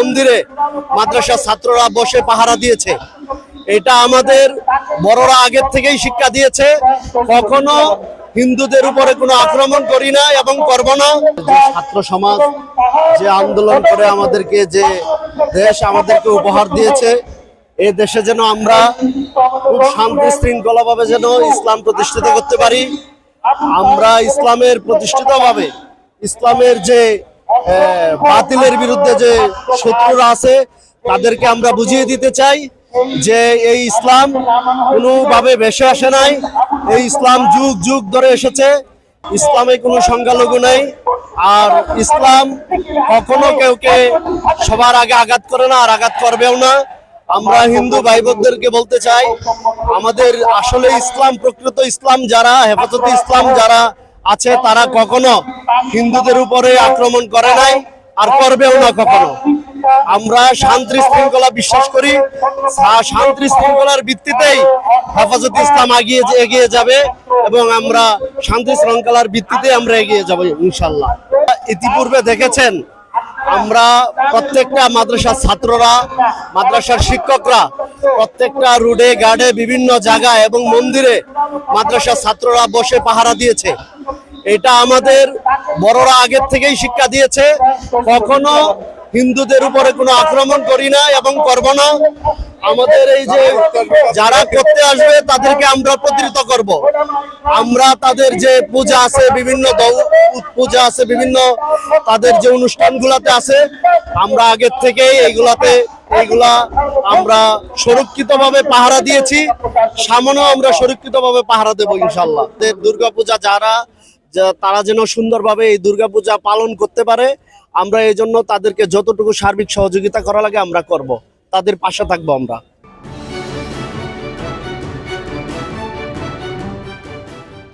মন্দিরে মাদ্রাসার ছাত্ররা বসে পাহারা দিয়েছে। এটা আমাদের বড়রা আগের থেকেই শিক্ষা দিয়েছে। কখনো হিন্দুদের উপরে কোনো আক্রমণ করি না এবং করব না। ছাত্র সমাজ যে আন্দোলন করে আমাদেরকে, যে দেশ আমাদেরকে উপহার দিয়েছে, এ দেশে যেন আমরা খুব শান্তি শৃঙ্খলা ভাবে যেন ইসলাম প্রতিষ্ঠিত করতে পারি। আমরা ইসলামের প্রতিষ্ঠিত ভাবে ইসলামের যে বাতিলের বিরুদ্ধে যে শত্রুরা আছে, তাদেরকে আমরা বুঝিয়ে দিতে চাই যে এই ইসলাম কোনোভাবে ভেসে আসে নাই। এই ইসলাম যুগ যুগ ধরে এসেছে, ইসলামে কোনো সংখ্যালঘু নেই। আর ইসলাম কখনো কেউকে সবার আগে আঘাত করে না, আর আঘাত করবেও না। আমরা হিন্দু ভাই বোনদেরকে বলতে চাই, আমাদের আসলে ইসলাম প্রকৃত ইসলাম যারা, হেফাজতে ইসলাম যারা আছে তারা কখনো হিন্দুদের উপরে আক্রমণ করে নাই আর করবেও না কখনো। আমরা শান্তি শৃঙ্খলা বিশ্বাস করি। শান্তি শৃঙ্খলার ভিত্তিতেই হেফাজত ইসলাম এগিয়ে এগিয়ে যাবে এবং আমরা শান্তি শৃঙ্খলার ভিত্তিতে আমরা এগিয়ে যাব ইনশাল্লাহ ইতিপূর্বে দেখেছেন, আমরা প্রত্যেকটা মাদ্রাসার ছাত্ররা, মাদ্রাসার শিক্ষকরা, প্রত্যেকটা রোডে গার্ডে বিভিন্ন জায়গায় এবং মন্দিরে মাদ্রাসার ছাত্ররা বসে পাহারা দিয়েছে। এটা আমাদের বড়রা আগের থেকেই শিক্ষা দিয়েছে। কখনো হিন্দুদের উপরে কোনো আক্রমণ করি না এবং করব না। আমাদের এই যে যারা করতে আসবে, তাদেরকে আমরা প্রতিহত করব। আমরা তাদের যে পূজা আছে, বিভিন্ন পূজা আছে, বিভিন্ন তাদের যে অনুষ্ঠানগুলোতে আছে, আমরা আগের থেকেই এইগুলাতে, এইগুলা আমরা সুরক্ষিত ভাবে পাহারা দিয়েছি। সামনেও আমরা সুরক্ষিত ভাবে পাহারা দেবো ইনশাল্লাহ দুর্গা পূজা যারা তারা যেন সুন্দরভাবে এই দুর্গাপূজা পালন করতে পারে, আমরা এই জন্য তাদেরকে যতটুকু সার্বিক সহযোগিতা করা লাগে আমরা করব। তাদের পাশে থাকব আমরা।